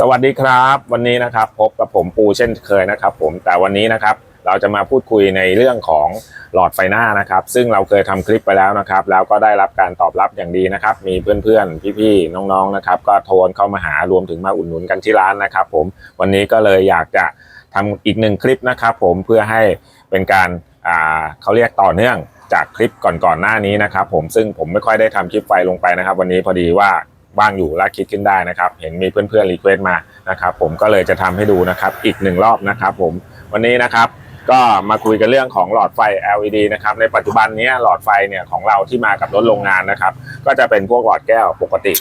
สวัสดีครับ วันนี้นะครับพบกับผมปูเช่นเคยนะครับ ผมแต่วันนี้นะครับเราจะมาพูดคุยในเรื่องของหลอดไฟหน้านะครับ ซึ่งเราเคยทำคลิปไปแล้วนะครับ แล้วก็ได้รับการตอบรับอย่างดีนะครับ มีเพื่อนๆ พี่ๆ น้องๆนะครับ ก็โทรเข้ามาหารวมถึงมาอุดหนุนกันที่ร้านนะครับ ผมวันนี้ก็เลยอยากจะทำอีกหนึ่งคลิปนะครับ ผมเพื่อให้เป็นการเขาเรียกต่อเนื่องจากคลิปก่อนๆหน้านี้นะครับ ผมซึ่งผมไม่ค่อยได้ทำคลิปไฟลงไปนะครับ วันนี้พอดีว่า ว่างอยู่และคิดขึ้นได้นะครับ เห็นมีเพื่อนๆรีเควสต์มานะครับผมก็เลยจะทำให้ดูนะครับอีกหนึ่งรอบนะครับผมวันนี้นะครับก็มาคุยกันเรื่องของหลอดไฟ LED นะครับในปัจจุบันนี้หลอดไฟเนี่ยของเราที่มากับรถโรงงานนะครับก็จะเป็นพวกหลอดแก้วปกติ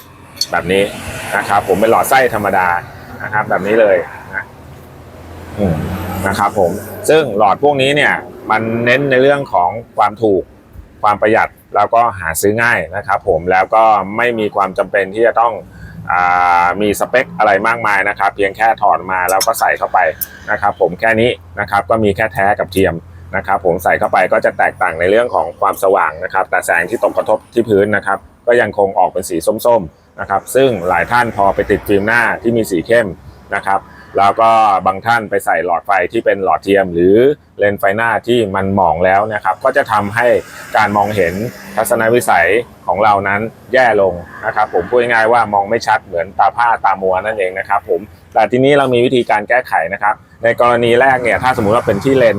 แบบนี้นะครับ ผมเป็นหลอดไส้ธรรมดานะครับ แบบนี้เลยนะนะครับผมซึ่งหลอดพวกนี้เนี่ยมันเน้นในเรื่องของความถูกความประหยัด แล้วก็หาซื้อง่ายนะครับผมแล้วก็ไม่มีความจำเป็นที่จะต้องอมีสเปคอะไรมากมายนะครับ เพียงแค่ถอดมาแล้วก็ใส่เข้าไปนะครับผมแค่นี้นะครับก็มีแค่แท้กับเทียมนะครับผมใส่เข้าไปก็จะแตกต่างในเรื่องของความสว่างนะครับ แต่แสงที่ตกกระทบที่พื้นนะครับ ก็ยังคงออกเป็นสีส้มๆนะครับ ซึ่งหลายท่านพอไปติดฟิล์มหน้าที่มีสีเข้มนะครับ แล้วก็บางท่านไปใส่หลอดไฟที่เป็นหลอดเทียม หรือเลนส์ไฟหน้าที่มันหมองแล้วนะครับ ก็จะทำให้การมองเห็นทัศนวิสัยของเรานั้นแย่ลงนะครับ ผมพูดง่ายๆว่ามองไม่ชัดเหมือนตาผ้าตามัวนั่นเองนะครับ ผมแต่ทีนี้เรามีวิธีการแก้ไขนะครับ ในกรณีแรกเนี่ยถ้าสมมุติว่าเป็นที่เลน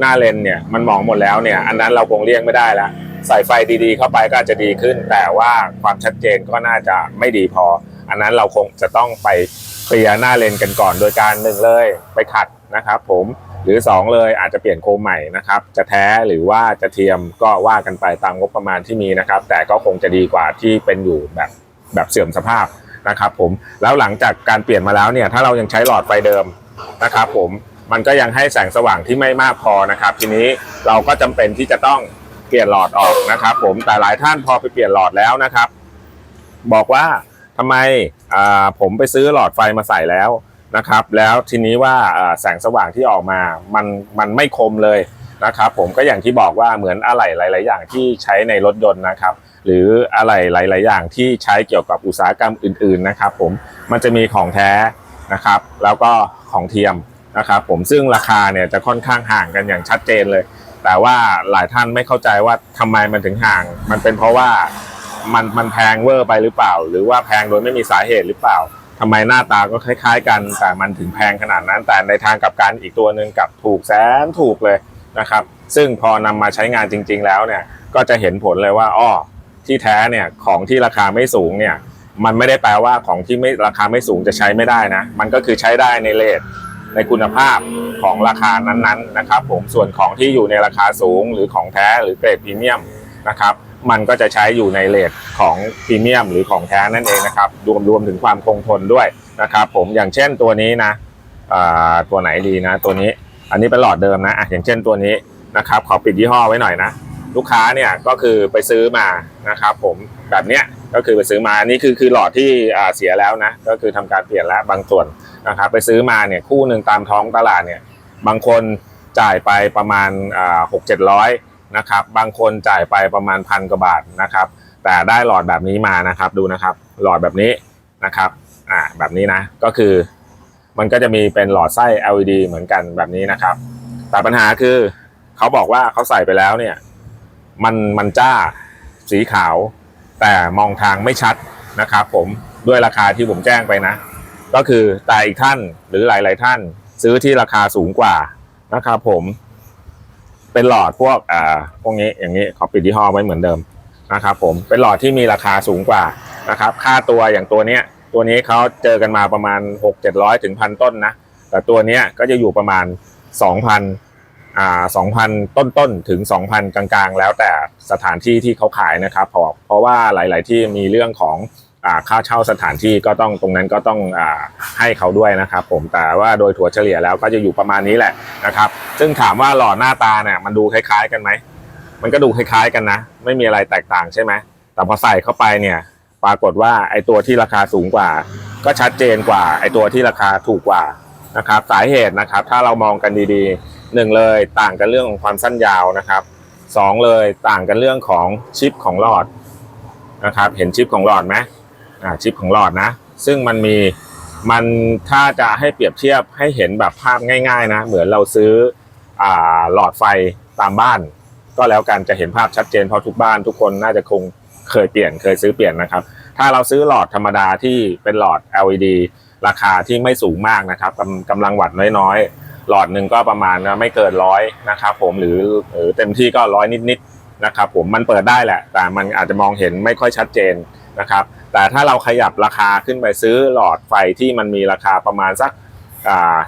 หน้าเลนเนี่ยมันมองหมดแล้วเนี่ยอันนั้นเราคงเลี่ยงไม่ได้ล้วใส่ไฟดีๆ เข้าไปก็อาจจะดีขึ้น แต่ว่าความชัดเจนก็น่าจะไม่ดีพอ อันนั้นเราคงจะต้องไป เคลียร์หน้าเลนกันก่อนโดยการหนึ่งเลยไปขัดนะครับผมหรือ 2 เลยอาจจะเปลี่ยนโคมใหม่นะครับจะแท้หรือว่าจะเทียมก็ว่ากันไปตามงบประมาณที่มีนะครับ แต่ก็คงจะดีกว่าที่เป็นอยู่แบบแบบเสื่อมสภาพนะครับผมแล้วหลังจากการเปลี่ยนมาแล้วเนี่ยถ้าเรายังใช้หลอดไฟเดิมนะครับผมมันก็ยังให้แสงสว่างที่ไม่มากพอนะครับ ทีนี้เราก็จำเป็นที่จะต้องเปลี่ยนหลอดออกนะครับ ผมแต่หลายท่านพอไปเปลี่ยนหลอดแล้วนะครับ บอกว่าทำไม ผมไปซื้อหลอดไฟมาใส่แล้วนะครับ แล้วทีนี้ว่าแสงสว่างที่ออกมา มันมันไม่คมเลยนะครับ ผมก็อย่างที่บอกว่าเหมือนอะไหล่หลาย ๆ อย่างที่ใช้ในรถยนต์นะครับ หรืออะไหล่หลาย ๆ อย่างที่ใช้เกี่ยวกับอุตสาหกรรมอื่น ๆ นะครับ ผมมันจะมีของแท้นะครับ แล้วก็ของเทียมนะครับผมซึ่งราคาเนี่ยจะค่อนข้างห่างกันอย่างชัดเจนเลย แต่ว่าหลายท่านไม่เข้าใจว่าทำไมมันถึงห่าง มันเป็นเพราะว่า มันมันแพงเวอร์ไปหรือเปล่า หรือว่าแพงโดยไม่มีสาเหตุหรือเปล่าทำไมหน้าตาก็คล้าย ๆ กัน แต่มันถึงแพงขนาดนั้น แต่ในทางกลับการอีกตัวหนึ่งกับถูกแสนถูกเลยนะครับ ซึ่งพอนำมาใช้งานจริง ๆ แล้วเนี่ยก็จะเห็นผลเลยว่าอ้อที่แท้เนี่ยของที่ราคาไม่สูงเนี่ยมันไม่ได้แปลว่าของที่ไม่ราคาไม่สูงจะใช้ไม่ได้นะ มันก็คือใช้ได้ในเลทในคุณภาพของราคานั้นๆนะครับ ผมส่วนของที่อยู่ในราคาสูงหรือของแท้หรือเกรดพรีเมียมนะครับ มันก็จะใช้อยู่ในเลทของพรีเมียมหรือของแท้นั่นเองนะครับ รวมรวมถึงความคงทนด้วยนะครับ ผมอย่างเช่นตัวนี้นะตัวไหนดีนะ ตัวนี้อันนี้เป็นหลอดเดิมนะอะอย่างเช่นตัวนี้นะครับขอปิดยี่ห้อไว้หน่อยนะลูกค้าเนี่ยก็คือไปซื้อมานะครับ ผมแบบเนี้ยก็คือไปซื้อมาอันนี้คือคือหลอดที่เสียแล้วนะก็คือทำการเปลี่ยนแล้วบางส่วนนะครับไปซื้อมาเนี่ยคู่หนึ่งตามท้องตลาดเนี่ยบางคนจ่ายไปประมาณหกเจ็ดร้อย นะครับ บางคนจ่ายไปประมาณพันกว่าบาทนะครับ แต่ได้หลอดแบบนี้มานะครับดูนะครับ หลอดแบบนี้นะครับอ่าแบบนี้นะก็คือ มันก็จะมีเป็นหลอดไส้ LED เหมือนกันแบบนี้นะครับ แต่ปัญหาคือเขาบอกว่าเขาใส่ไปแล้วเนี่ย มันมันจ้าสีขาว แต่มองทางไม่ชัดนะครับ ผมด้วยราคาที่ผมแจ้งไปนะ ก็คือแต่อีกท่านหรือหลาย ๆ ท่านซื้อที่ราคาสูงกว่านะครับผม เป็นหลอดพวกอ่าพวกนี้อย่างนี้ขอปิดยี่ห้อไว้เหมือนเดิมนะครับผมเป็นหลอดที่มีราคาสูงกว่านะครับค่าตัวอย่างตัวเนี้ยตัวนี้เขาเจอกันมาประมาณ 6 7 0 0ถึงพันต้นนะแต่ตัวเนี้ยก็จะอยู่ประมาณ 2,000อ่า2,000 ต้นต้นถึง 2,000 กลางๆ แล้วแต่สถานที่ที่เขาขายนะครับเพราะเพราะว่าหลาย ๆ ที่มีเรื่องของ ค่าเช่าสถานที่ก็ต้องตรงนั้นก็ต้องอให้เขาด้วยนะครับ ผมแต่ว่าโดยถั่วเฉลี่ยแล้วก็จะอยู่ประมาณนี้แหละนะครับ ซึ่งถามว่าหล่อหน้าตาเนี่ยมันดูคล้าย ๆ กันไหมมันก็ดูคล้าย ๆ กันนะ ไม่มีอะไรแตกต่างใช่ไหมแต่พอใส่เข้าไปเนี่ยปรากฏว่าไอตัวที่ราคาสูงกว่า ก็ชัดเจนกว่าไอตัวที่ราคาถูกกว่านะครับสาเหตุนะครับ ถ้าเรามองกันดีๆหนึ่งเลยต่างกันเรื่องของความสั้นยาวนะครับสองเลยต่างกันเรื่องของชิปของหลอดนะครับ เห็นชิปของหลอดไหม อ่าชิปของหลอดนะ ซึ่งมันมีมันถ้าจะให้เปรียบเทียบให้เห็นแบบภาพง่าย ๆ นะ เหมือนเราซื้ออ่าหลอดไฟตามบ้าน ก็แล้วกันจะเห็นภาพชัดเจนเพราะทุกบ้านทุกคนน่าจะคงเคยเปลี่ยนเคยซื้อเปลี่ยนนะครับ ถ้าเราซื้อหลอดธรรมดาที่เป็นหลอด LED ราคาที่ไม่สูงมากนะครับกำกำลังวัตต์น้อยๆ หลอดหนึ่งก็ประมาณไม่เกินร้อยนะครับผมหรือหรือเต็มที่ก็ร้อยนิดๆนะครับผมมันเปิดได้แหละ แต่มันอาจจะมองเห็นไม่ค่อยชัดเจน นะครับ แต่ถ้าเราขยับราคาขึ้นไปซื้อหลอดไฟที่มันมีราคาประมาณสัก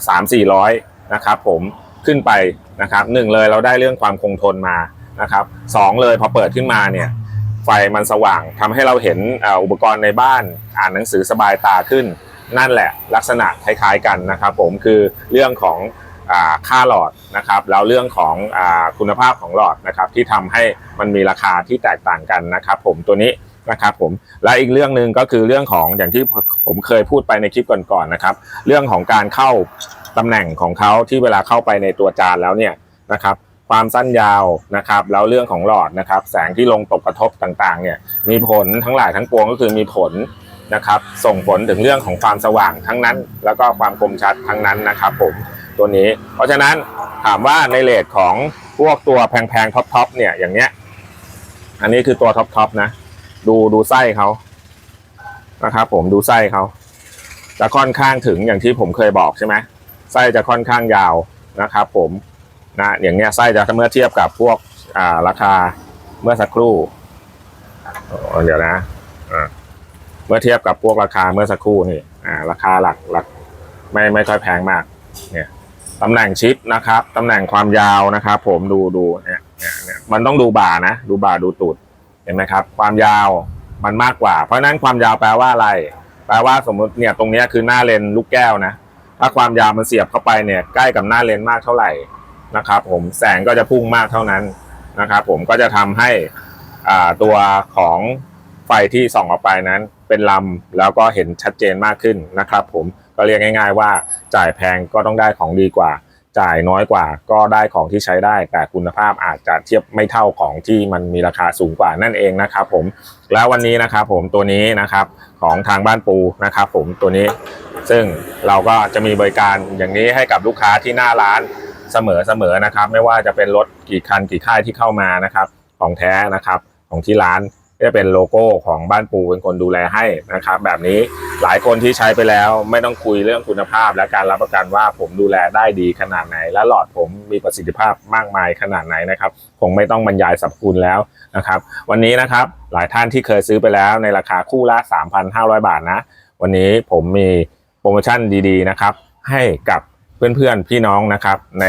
สามสี่ร้อยนะครับผมขึ้นไปนะครับหนึ่งเลยเราได้เรื่องความคงทนมานะครับสองเลยพอเปิดขึ้นมาเนี่ยไฟมันสว่างทำให้เราเห็นอุปกรณ์ในบ้านอ่านหนังสือสบายตาขึ้น นั่นแหละลักษณะคล้ายๆกันนะครับผมคือเรื่องของอค่าหลอดนะครับแล้วเรื่องของอคุณภาพของหลอดนะครับที่ทำให้มันมีราคาที่แตกต่างกันนะครับผมตัวนี้ นะครับผมและอีกเรื่องหนึ่งก็คือเรื่องของอย่างที่ผมเคยพูดไปในคลิปก่อนๆนะครับ เรื่องของการเข้าตำแหน่งของเขาที่เวลาเข้าไปในตัวจานแล้วเนี่ยนะครับความสั้นยาวนะครับแล้วเรื่องของหลอดนะครับ แสงที่ลงตกกระทบต่างๆเนี่ยมีผลทั้งหลายทั้งปวงก็คือมีผลนะครับส่งผลถึงเรื่องของความสว่างทั้งนั้น แล้วก็ความคมชัดทั้งนั้นนะครับผมตัวนี้ เพราะฉะนั้นถามว่าในเลทของพวกตัวแพงๆท็อปๆเนี่ยอย่างเนี้ยอันนี้คือตัวท็อปๆนะ ดูดูไส้เขานะครับ ผมดูไส้เขาจะค่อนข้างถึงอย่างที่ผมเคยบอกใช่ไหมไส้จะค่อนข้างยาวนะครับ ผมนะอย่างเนี้ยไส้จะเมื่อเทียบกับพวกอ่าราคาเมื่อสักครู่เดี๋ยวนะอ่าเมื่อเทียบกับพวกราคาเมื่อสักครู่นี่อ่าราคาหลักหลักไม่ไม่ค่อยแพงมาก เนี่ยตำแหน่งชิปนะครับตำแหน่งความยาวนะครับ ผมดูดูเนี่ยเนี่ยเนี่ยมันต้องดูบ่านะ ดูบ่าดูตูด เห็นไหมครับ ความยาวมันมากกว่า เพราะฉะนั้นความยาวแปลว่าอะไร แปลว่าสมมติเนี่ยตรงนี้คือหน้าเลนลูกแก้วนะ ถ้าความยาวมันเสียบเข้าไปเนี่ยใกล้กับหน้าเลนมากเท่าไหร่นะครับผมแสงก็จะพุ่งมากเท่านั้นนะครับผมก็จะทำให้อ่าตัวของไฟที่ส่องออกไปนั้น เป็นลำแล้วก็เห็นชัดเจนมากขึ้นนะครับผมก็เรียกง่าย ๆ ว่าจ่ายแพงก็ต้องได้ของดีกว่า จ่ายน้อยกว่า ก็ได้ของที่ใช้ได้ แต่คุณภาพอาจจะเทียบไม่เท่าของที่มันมีราคาสูงกว่านั่นเองนะครับผมแล้ววันนี้นะครับผมตัวนี้นะครับของทางบ้านปูนะครับผมตัวนี้ซึ่งเราก็จะมีบริการอย่างนี้ให้กับลูกค้าที่หน้าร้านเสมอเสมอนะครับ ไม่ว่าจะเป็นรถกี่คันกี่ค่ายที่เข้ามานะครับ ของแท้นะครับของที่ร้าน ก็จะเป็นโลโก้ของบ้านปูเป็นคนดูแลให้นะครับ แบบนี้หลายคนที่ใช้ไปแล้วไม่ต้องคุยเรื่องคุณภาพ และการรับประกันว่าผมดูแลได้ดีขนาดไหน และหลอดผมมีประสิทธิภาพมากมายขนาดไหนนะครับคงไม่ต้องบรรยายสรรพคุณแล้วนะครับ วันนี้นะครับหลายท่านที่เคยซื้อไปแล้วในราคาคู่ละ 3,500 บาทนะ วันนี้ผมมีโปรโมชั่นดีๆนะครับ ให้กับเพื่อนๆพี่น้องนะครับ ใน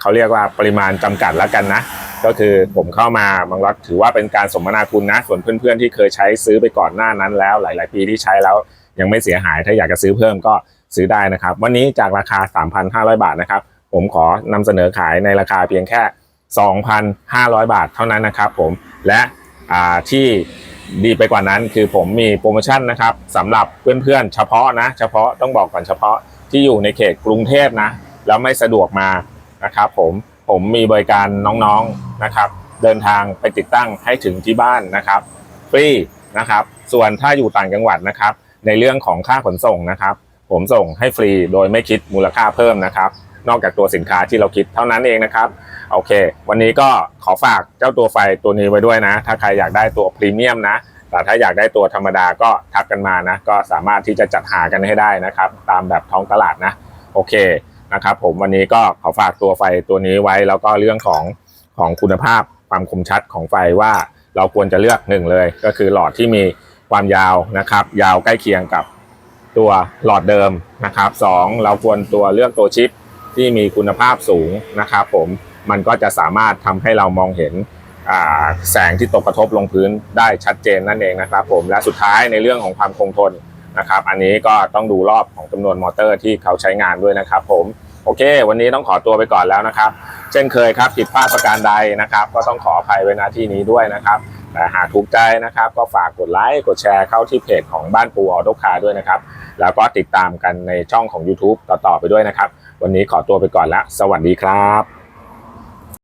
เขาเรียกว่าปริมาณจำกัดแล้วกันนะ ก็คือผมเข้ามาบางรัฐถือว่าเป็นการสมนาคุณนะ ส่วนเพื่อนๆที่เคยใช้ซื้อไปก่อนหน้านั้นแล้ว หลาย ๆ ปีที่ใช้แล้วยังไม่เสียหายถ้าอยากจะซื้อเพิ่มก็ซื้อได้นะครับ วันนี้จากราคา 3,500 บาทนะครับ ผมขอนำเสนอขายในราคาเพียงแค่ 2,500 บาทเท่านั้นนะครับผมและที่ดีไปกว่านั้นคือผมมีโปรโมชั่นนะครับสำหรับเพื่อนๆเฉพาะนะ เฉพาะต้องบอกก่อนเฉพาะที่อยู่ในเขตกรุงเทพนะ แล้วไม่สะดวกมานะครับผม ผมมีบริการน้องๆนะครับ เดินทางไปติดตั้งให้ถึงที่บ้านนะครับฟรีนะครับ ส่วนถ้าอยู่ต่างจังหวัดนะครับ ในเรื่องของค่าขนส่งนะครับ ผมส่งให้ฟรีโดยไม่คิดมูลค่าเพิ่มนะครับ นอกจากตัวสินค้าที่เราคิดเท่านั้นเองนะครับโอเค วันนี้ก็ขอฝากเจ้าตัวไฟตัวนี้ไว้ด้วยนะ ถ้าใครอยากได้ตัวพรีเมียมนะแต่ถ้าอยากได้ตัวธรรมดาก็ทักกันมานะ ก็สามารถที่จะจัดหากันให้ได้นะครับ ตามแบบท้องตลาดนะ โอเค นะครับผมวันนี้ก็ขอฝากตัวไฟตัวนี้ไว้ แล้วก็เรื่องของของคุณภาพความคมชัดของไฟว่าเราควรจะเลือกหนึ่งเลย ก็คือหลอดที่มีความยาวนะครับ ยาวใกล้เคียงกับตัวหลอดเดิมนะครับสองเราควรตัวเลือกตัวชิปที่มีคุณภาพสูงนะครับผมมันก็จะสามารถทำให้เรามองเห็นแสงที่ตกกระทบลงพื้นได้ชัดเจนนั่นเองนะครับผมและสุดท้ายในเรื่องของความคงทน นะครับ อันนี้ก็ต้องดูรอบของจำนวนมอเตอร์ที่เขาใช้งานด้วยนะครับ ผมโอเค วันนี้ต้องขอตัวไปก่อนแล้วนะครับ เช่นเคยครับผิดพลาดประการใดนะครับ ก็ต้องขออภัยไว้ณที่นี้ด้วยนะครับแต่หากถูกใจนะครับ ก็ฝากกดไลค์กดแชร์เข้าที่เพจของบ้านปูออโตคาร์ด้วยนะครับ แล้วก็ติดตามกันในช่องของ YouTube ต่อๆไปด้วยนะครับ วันนี้ขอตัวไปก่อนแล้วสวัสดีครับ